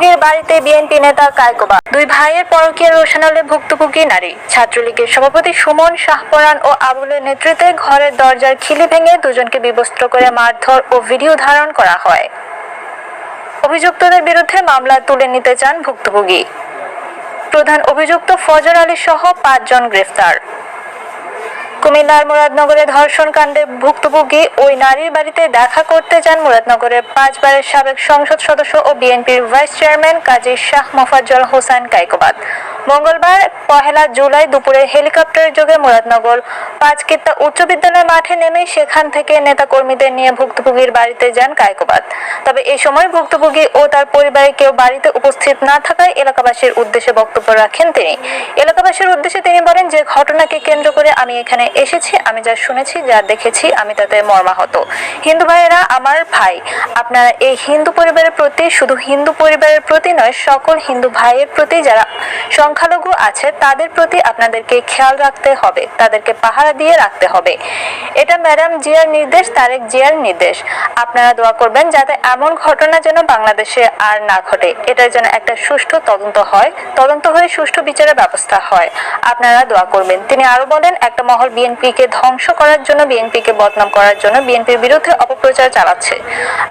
ভুক্তভোগীর বাড়িতে বিএনপি নেতা কায়কোবা, দুই ভাইয়ের পরকীয় রোশনালে ভুক্তভোগী নারী। ছাত্রলীগের সভাপতি সুমন শাহপরান ও আবুলের নেতৃত্বে ঘরের দরজার খিলি ভেঙে দুজনকে বিবস্ত্র করে মারধর ও ভিডিও ধারণ করা হয়। অভিযুক্তদের বিরুদ্ধে মামলা তুলে নিতে চান ভুক্তভোগী। প্রধান অভিযুক্ত ফজর আলী সহ পাঁচজন গ্রেফতার। কুমিল্লার মুরাদনগরে ধর্ষণ কাণ্ডে ভুক্তভোগী ওই নারীর বাড়িতে দেখা করতে যান মুরাদনগরের পাঁচবারের সাবেক সংসদ সদস্য ও বিএনপির ভাইস চেয়ারম্যান কাজী শাহ মোফাজ্জল হোসেন কাইকোবাদ মঙ্গলবার, পহেলা জুলাই দুপুরে হেলিকপ্টারের যোগে মুরাদনগর। পাঁচকিত্তা উচ্চ বিদ্যালয় মাঠে নেমে সেখান থেকে নেতাকর্মীদের নিয়ে ভুক্তভোগীর বাড়িতে যান কায়কোবাদ। তবে এই সময় ভুক্তভোগী ও তার পরিবারে কেউ বাড়িতে উপস্থিত না থাকায় এলাকাবাসীর উদ্দেশ্যে বক্তব্য রাখেন তিনি। এলাকাবাসীর উদ্দেশ্যে তিনি বলেন, যে ঘটনাকে কেন্দ্র করে আমি এখানে এসেছি, আমি যা শুনেছি, যা দেখেছি, আমি তাতে মর্মাহত। হিন্দু ভাইয়েরা, আমার ভাই, আপনারা এই হিন্দু পরিবারের প্রতি শুধু হিন্দু পরিবারের প্রতি নয়, সকল হিন্দু ভাইয়ের প্রতি যারা সংখ্যালঘু আছে, তাদের প্রতি আপনাদেরকে খেয়াল রাখতে হবে, তাদেরকে পাহারা দিয়ে রাখতে হবে। এটা ম্যাডাম জিয়ার নির্দেশ, তারেক জিয়ার নির্দেশ। আপনারা দোয়া করবেন যাতে এমন ঘটনা যেন বাংলাদেশে আর না ঘটে। এটার যেন একটা সুষ্ঠু তদন্ত হয়, তদন্ত হয়ে সুষ্ঠু বিচারের ব্যবস্থা হয়। আপনারা দোয়া করবেন। তিনি আরও বলেন, একটা মহল বিএনপিকে ধ্বংস করার জন্য, বিএনপিকে বদনাম করার জন্য বিএনপির বিরুদ্ধে অপপ্রচার চালাচ্ছে।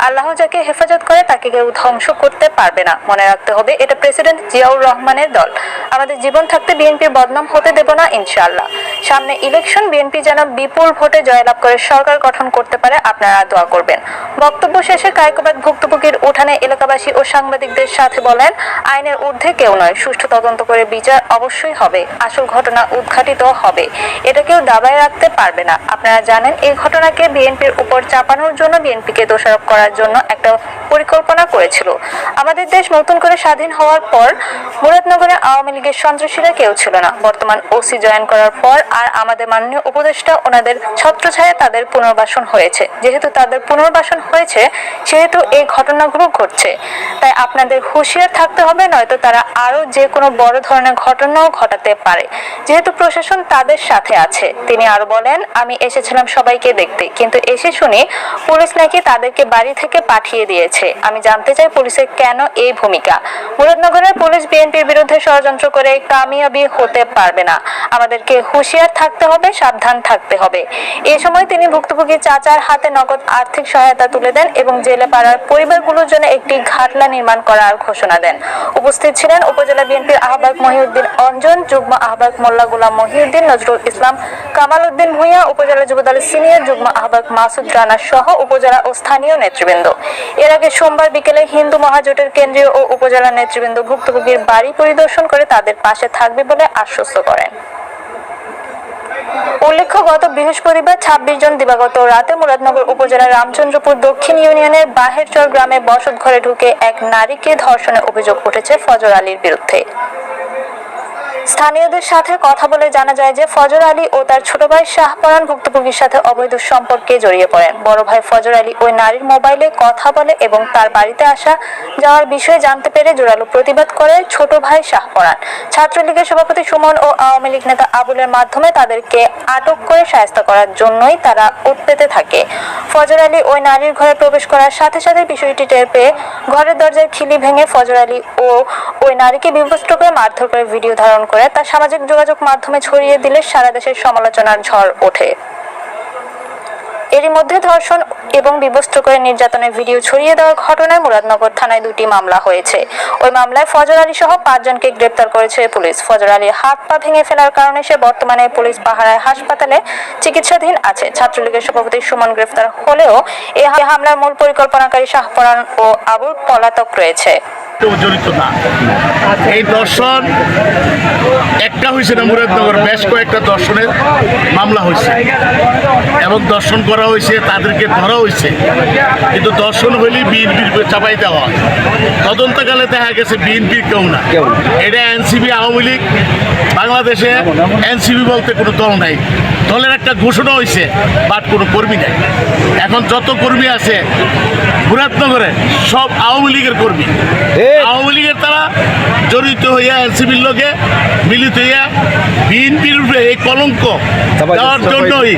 আল্লাহ যাকে হেফাজত করে, তাকে কেউ ধ্বংস করতে পারবে না। মনে রাখতে হবে, এটা প্রেসিডেন্ট জিয়াউর রহমানের দল। আমাদের জীবন থাকতে বিএনপির বদনাম হতে দেব না, ইনশাআল্লাহ। সামনে ইলেকশন, বিএনপি যেন বিপুল ভোটে জয়লাভ করে সরকার গঠন করতে পারে, আপনারা দোয়া করবেন। বক্তব্য শেষে কায়কোবাদ ভুক্তভোগীর উঠানে এলাকাবাসী ও সাংবাদিকদের সাথে বলেন, আইনের ঊর্ধ্বে কেউ নয়, সুষ্ঠু তদন্ত করে বিচার অবশ্যই হবে, আসল ঘটনা উদ্ঘাটিত হবে। এটা কেউ দাবায় রাখতে পারবে না। আপনারা জানেন, এই ঘটনাকে বিএনপির উপর চাপানোর জন্য, বিএনপিকে দোষারোপ করার জন্য একটা পরিকল্পনা করেছিল। আমাদের দেশ নতুন করে স্বাধীন হওয়ার পর মুরাদনগরে আওয়ামী লীগের সন্ত্রাসীরা কেউ ছিল না। বর্তমান ওসি জয়েন করার পর আর আমাদের মাননীয় উপদেষ্টা, ওনাদের ছত্রছায়া তাদের পুনর্বাসন হয়েছে। যেহেতু তাদের পুনর্বাসন হয়েছে, সেহেতু এই ঘটনাগুলো ঘটছে। তাই আপনাদের হুঁশিয়ার থাকতে হবে, নয়তো তারা আরও যে কোনো বড় ধরনের ঘটনাও ঘটাতে পারে। যেহেতু প্রশাসন তাদের সাথে আছে। তিনি আরও বলেন, আমি এসেছিলাম সবাইকে দেখতে, কিন্তু এসে শুনি পুলিশ নাকি তাদেরকে বাড়ি থেকে পাঠিয়ে দিয়েছে। আমি জানতে চাই পুলিশের কেন এই ভূমিকা। মুরাদনগরের পুলিশ বিএনপির বিরুদ্ধে ষড়যন্ত্র করে কামিয়াবি হতে পারবে না। আমাদেরকে হুঁশিয়ার থাকতে হবে, সাবধান থাকতে হবে। এ সময় তিনি ভুক্তভোগী চাচার হাতে নগদ আর্থিক সহায়তা তুলে দেন এবং জেলে পাড়ার পরিবারগুলোর জন্য একটি ঘাটলা নির্মাণ করার ঘোষণা দেন। উপস্থিত ছিলেন উপজেলা বিএনপির আহ্বায়ক মহিউদ্দিন অঞ্জন, যুগ্ম আহ্বায়ক মোল্লা গোলাম মহিউদ্দিন, নজরুল ইসলাম কামাল উদ্দিন ভূঁইয়া, উপজেলা যুবদলের সিনিয়র যুগ্ম আহ্বায়ক মাসুদ রানা সহ উপজেলা ও স্থানীয় নেতৃবৃন্দ। এর আগে সোমবার বিকেলে হিন্দু মহাজোটের কেন্দ্রীয় ও উপজেলা নেতৃবৃন্দ ভুক্তভোগীর বাড়ি পরিদর্শন করে তাদের পাশে থাকবে বলে আশ্বস্ত করেন। উল্লেখ্য, গত বৃহস্পতিবার ছাব্বিশ জন দিবাগত রাতে মুরাদনগর উপজেলার রামচন্দ্রপুর দক্ষিণ ইউনিয়নের বাহেরচর গ্রামে বসত ঘরে ঢুকে এক নারীকে ধর্ষণের অভিযোগ উঠেছে ফজর আলীর বিরুদ্ধে। স্থানীয়দের সাথে কথা বলে জানা যায় যে ফজর আলী ও তার ছোট ভাই শাহপরান ভুক্তভোগীর সাথে অবৈধ সম্পর্কে জড়িয়ে পড়েন। বড় ভাই ফজর আলী ওই নারীর মোবাইলে কথা বলে এবং তার বাড়িতে আসা যাওয়ার বিষয়ে জানতে পেরে জোরালো প্রতিবাদ করে ছোট ভাই শাহপরান ছাত্রলীগের সভাপতি সুমন ও আওয়ামী লীগ নেতা আবুলের মাধ্যমে তাদেরকে আটক করে সায়স্তা করার জন্যই তারা উৎপেতে থাকে। ফজর আলী ওই নারীর ঘরে প্রবেশ করার সাথে সাথে বিষয়টি টের পেয়ে ঘরের দরজার খিলি ভেঙে ফজর আলী ও ওই নারীকে বিভস্ত করে মারধর করে ভিডিও ধারণ করে তা সামাজিক যোগাযোগ মাধ্যমে ছড়িয়ে দিলে সারা দেশের সমালোচনার ঝড় ওঠে। এরই মধ্যে ধর্ষণ এবং বিবস্ত্র করে নির্যাতনের ভিডিও ছড়িয়ে দেওয়ার ঘটনায় মুরাদনগর থানায় দুটি মামলা হয়েছে। ওই মামলায় ফজর আলী সহ পাঁচজনকে গ্রেপ্তার করেছে পুলিশ। ফজর আলীর হাত পা ভেঙে ফেলার কারণে সে বর্তমানে পুলিশ পাহারায় হাসপাতালে চিকিৎসাধীন আছে। ছাত্রলীগের সভাপতি সুমন গ্রেফতার হলেও এই হামলার মূল পরিকল্পনাকারী শাহপরান ও আবুল পলাতক রয়েছে। জড়িত না। এই দর্শন একটা হয়েছে না মুরাদনগর বেশ কয়েকটা দর্শনের মামলা হয়েছে এবং দর্শন করা হয়েছে তাদেরকে ধরা হয়েছে কিন্তু দর্শন হইলেই বিএনপির চাপাই দেওয়া হয়। তদন্তকালে দেখা গেছে বিএনপির কেউ না। এটা এনসিবি আওয়ামী লীগ বাংলাদেশে এনসিবি বলতে কোনো দল নাই। দলের একটা ঘোষণা হয়েছে বাট কোনো কর্মী নাই। এখন যত কর্মী আছে মুরাদনগরে সব আওয়ামী লীগের কর্মী। আওয়ামী লীগের তারা জড়িত হইয়া এনসিপির লোকে মিলিত হইয়া বিএনপির উপরে এই কলঙ্ক দেওয়ার জন্যই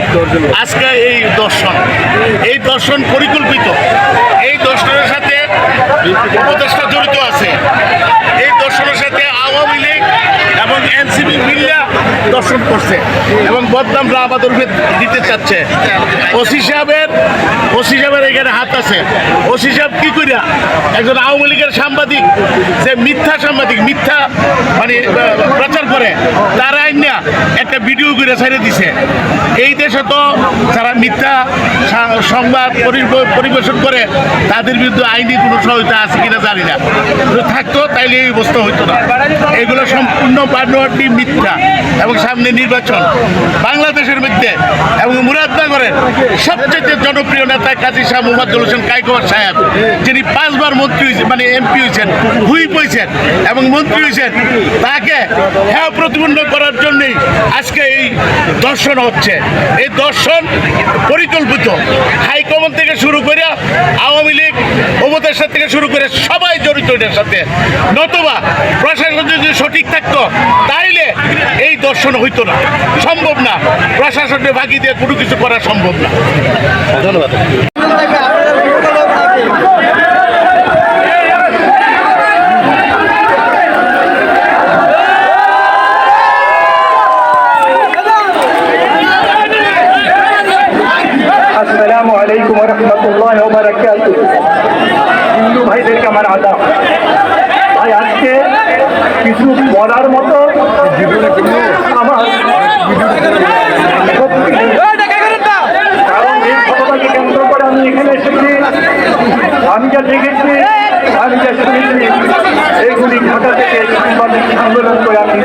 আজকে এই দর্শন। এই দর্শন পরিকল্পিত। এই দর্শনের সাথে উপদেষ্টা জড়িত আছে। এই দর্শনের সাথে আওয়ামী লীগ এনসিপি মিল্লা দর্শন করছে এবং বদনামরা আমাদের উপরে দিতে চাচ্ছে। ওসি সাহেবের ওসি সাহেবের এখানে হাত আছে। ওসি সাহেব কি করিয়া একজন আওয়ামী লীগের সাংবাদিক, যে মিথ্যা সাংবাদিক, মিথ্যা মানে প্রচার করে, তারা আইনা একটা ভিডিও করে ছেড়ে দিছে। এই দেশে তো যারা মিথ্যা সংবাদ পরিবেশন করে, তাদের বিরুদ্ধে আইনি কোনো সহায়তা আছে কিনা জানি না। থাকতো, তাইলে এই অবস্থা হইতো না। এগুলো সম্পূর্ণ বানোয়ারটি মিথ্যা এবং সামনে নির্বাচন বাংলাদেশের মধ্যে এবং মুরাদনগরের সবচেয়ে জনপ্রিয় নেতা কাজী শাহ মোহাম্মদুল হোসেন কাইকোয়ার সাহেব, যিনি পাঁচবার মন্ত্রী হয়েছেন মানে এমপি হয়েছেন হুইপ হয়েছেন এবং মন্ত্রী হয়েছেন তাকে হ্যাঁ প্রতিবন্ধ করার জন্যই আজকে এই দর্শন হচ্ছে। এই দর্শন পরিকল্পিত। হাইকমান্ড থেকে শুরু করে আওয়ামী লীগ উপদেষ্টা থেকে শুরু করে সবাই জড়িত এটার সাথে। নতুবা প্রশাসন যদি সঠিক থাকতো তাইলে এই দর্শন হইতো না। সম্ভব না। প্রশাসনের বাকি দিয়ে কোনো কিছু করা সম্ভব না। ধন্যবাদ। আসসালামু আলাইকুম রহমতুল্লাহ হিন্দু ভাইদেরকে আমার কিছু বলার মতো আমার কারণ এই ঘটনাকে কেন্দ্র করে আমি এখানে এসেছি আমি যা দেখেছি আমি যা শুনেছি এইগুলি ঘটা থেকে আন্দোলন করে আমি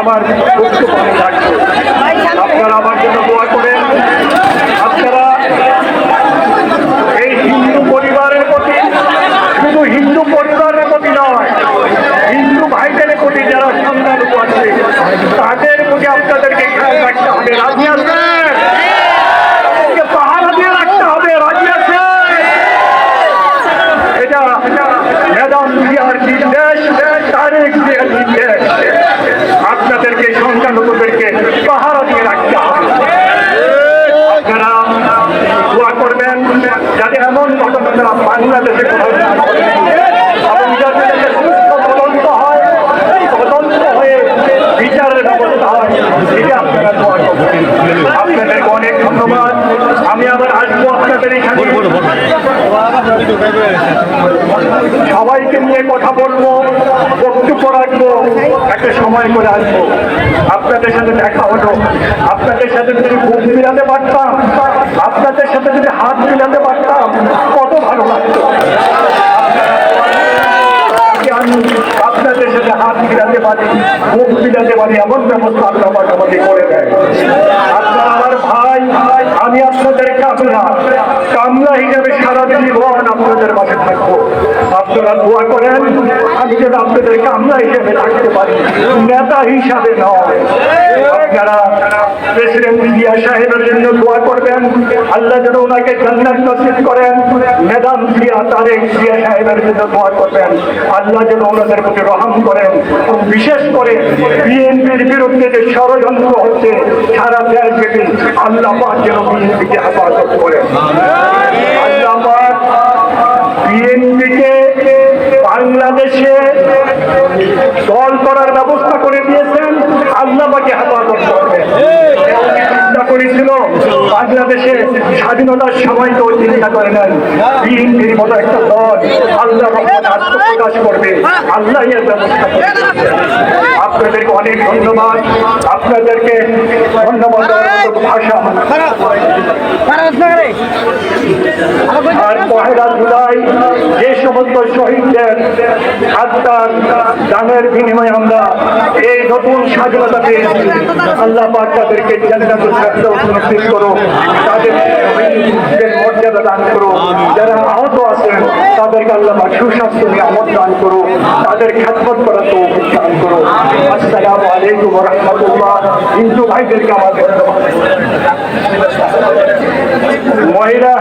আমার বক্তব্য রাখব আপনারা আমার জন্য দোয়া করেন আপনারা এই হিন্দু পরিবারের প্রতি শুধু হিন্দু পরিবারের প্রতি নয় হিন্দু ভাইদের প্রতি যারা সন্তান আছে তাদের প্রতি আপনাদেরকে খেয়াল রাখতে হবে রাজি আছেন একে পাহারা দিয়ে রাখতে হবে রাজি আছেন এটা ম্যাডাম জিয়ার নির্দেশ তারেক জিয়ার নির্দেশ আপনাদেরকে সংখ্যালঘুদেরকে পাহারা দিয়ে রাখতে হবে আপনারা দোয়া করবেন যাতে এমন ঘটনা বাংলাদেশে কোথাও না ঘটে। এবং যাতে এটা সুস্থ তদন্ত হয় তদন্ত হয়ে বিচারের ব্যবস্থা অনেক ধন্যবাদ। আমি আবার আসব সবাইকে নিয়ে কথা বলব, বক্তব্য রাখব, একটা সময় করে আসব। আপনাদের সাথে দেখা হলো। আপনাদের সাথে যদি বুক মিলাতে পারতাম, আপনাদের সাথে যদি হাত মিলাতে পারতাম, কত ভালো লাগতো আজকে আমি আপনাদের মিলাতে পারি মুখ ফিরাতে পারি এমন ব্যবস্থা আল্লাহ আমাকে করে দেয়। আপনার আমার ভাই আমি আপনাদের কামলা কামলা হিসাবে সারা জীবন আপনাদের পাশে থাকব। আপনারা দোয়া করেন, আমি যেন আপনাদের কামলা হিসাবে থাকতে পারি। নেতা হিসাবে নয়। আপনারা প্রেসিডেন্ট জিয়া সাহেবের জন্য দোয়া করবেন, আল্লাহ যেন ওনাকে জান্নাত নসিব করেন। ম্যাডাম জিয়া তারেক জিয়া সাহেবের জন্য দোয়া করবেন। আল্লাহ যেন ওনাদের প্রতি রহম করেন। বিশেষ করে বিএনপির বিরুদ্ধে যে ষড়যন্ত্র হচ্ছে, সারা দেশ ব্যাপী আল্লাহ পাক যেন বিএনপিকে হেফাজত করেন। আল্লাহ পাক বিএনপিকে বাংলাদেশে দল করার ব্যবস্থা করে দিয়েছেন। পাকে হেফাজত করবেন চিন্তা করেছিল বাংলাদেশে স্বাধীনতার সময় তো চিন্তা করে নেন বিএনপির মতো একটা দল আল্লাহ রহমান আত্মপ্রকাশ করবে। আল্লাহ এর ব্যবস্থা আপনাদেরকে অনেক ধন্যবাদ। আপনাদেরকে ধন্যবাদ ভাষা। আর পহেলা জুলাই যে সমস্ত শহীদদের আত্মার দানের বিনিময়ে আমরা এই নতুন স্বাধীনতা পেয়েছি আল্লাহ বাচ্চাদেরকে তাদেরকে নসিব করো তাদের শহীদদের মর্যাদা দান করো যারা আছেন তাদেরকে আল্লাহ সুস্বাস্থ্য, নিয়ামত দান করো তাদের খ্যাতমত করা তো দান করো আসসালামু আলাইকুম রহমতুল্লাহ। হিন্দু ভাইদেরকে আমার মহিলা